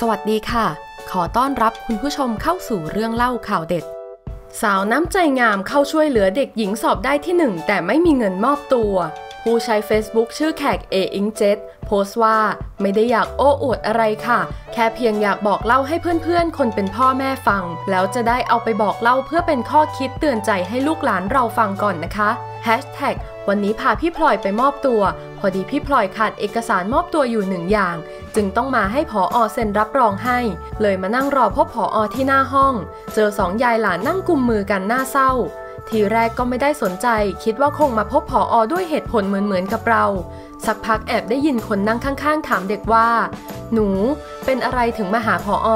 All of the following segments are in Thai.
สวัสดีค่ะ ขอต้อนรับคุณผู้ชมเข้าสู่เรื่องเล่าข่าวเด็ด สาวน้ำใจงามเข้าช่วยเหลือเด็กหญิงสอบได้ที่หนึ่งแต่ไม่มีเงินมอบตัว ผู้ใช้ Facebook ชื่อแขกเออิงเจตโพสต์ว่าไม่ได้อยากโอ้อวดอะไรค่ะ แค่เพียงอยากบอกเล่าให้เพื่อนๆ คนเป็นพ่อแม่ฟัง แล้วจะได้เอาไปบอกเล่าเพื่อเป็นข้อคิดเตือนใจให้ลูกหลานเราฟังก่อนนะคะ Hashtag วันนี้พาพี่พลอยไปมอบตัว พอดีพี่พลอยขาดเอกสารมอบตัวอยู่หนึ่งอย่าง จึงต้องมาให้ผออเซ็นรับรองให้ เลยมานั่งรอพบผออที่หน้าห้อง เจอสองยายหลานนั่งกุมมือกันหน้าเศร้า ทีแรกก็ไม่ได้สนใจ คิดว่าคงมาพบผออด้วยเหตุผลเหมือนๆกับเรา สักพักแอบได้ยินคนนั่งข้างๆ ถามเด็กว่า หนูเป็นอะไรถึงมาหาผออ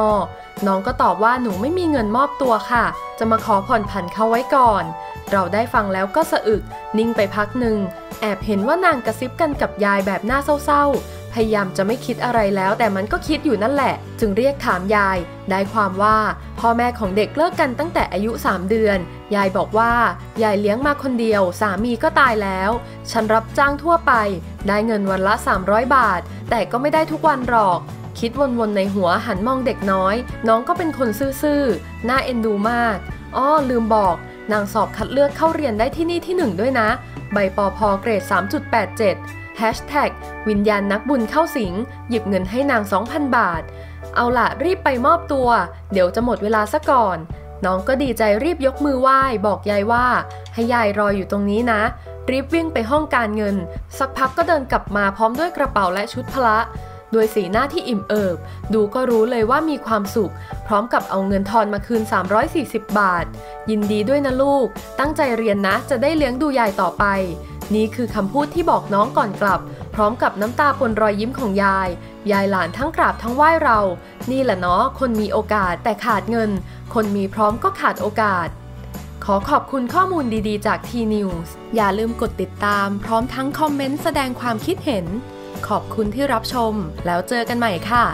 น้องก็ตอบว่าหนูไม่มีเงินมอบตัวค่ะ จะมาขอผ่อนผันเขาไว้ก่อน เราได้ฟังแล้วก็สะอึก นิ่งไปพักหนึ่ง แอบเห็นว่านางกระซิบกันกับยายแบบหน้าเศร้าๆ ยายามจะไม่คิดอะไรแล้ว แต่มันก็คิดอยู่นั่นแหละ จึงเรียกถามยาย ได้ความว่าพ่อแม่ของเด็กเลิกกันตั้งแต่อายุ 3 เดือน ยายบอกว่ายายเลี้ยงมาคนเดียว สามีก็ตายแล้ว ฉันรับจ้างทั่วไป ได้เงินวันละ 300 บาท แต่ก็ไม่ได้ทุกวันหรอกคิดวนๆในหัวหันมองเด็กน้อย น้องก็เป็นคนซื่อๆน่าเอ็นดูมากอ้อลืมบอก นางสอบคัดเลือกเข้าเรียนได้ที่นี่ที่หนึ่งด้วยนะ ใบปอพอเกรด 3.87 Hashtag วิญญาณนักบุญเข้าสิง หยิบเงินให้นาง 2,000 บาท เอาละรีบไปมอบตัว เดี๋ยวจะหมดเวลาซะก่อน น้องก็ดีใจรีบยกมือไหว้ บอกยายว่า ให้ยายรออยู่ตรงนี้นะ รีบวิ่งไปห้องการเงิน สักพักก็เดินกลับมาพร้อมด้วยกระเป๋าและชุดพละด้วยสีหน้าที่อิ่มเอิบ ดูก็รู้เลยว่ามีความสุข พร้อมกับเอาเงินทอนมาคืน 340 บาท ยินดีด้วยนะลูก ตั้งใจเรียนนะ จะได้เลี้ยงดูยายต่อไป นี่คือคำพูดที่บอกน้องก่อนกลับ พร้อมกับน้ำตาปนรอยยิ้มของยาย ยายหลานทั้งกราบทั้งไหว้เรา นี่แหละเนาะคนมีโอกาสแต่ขาดเงิน คนมีพร้อมก็ขาดโอกาส ขอขอบคุณข้อมูลดีๆ จาก T-News อย่าลืมกดติดตาม พร้อมทั้งคอมเมนต์แสดงความคิดเห็น ขอบคุณที่รับชม แล้วเจอกันใหม่ค่ะ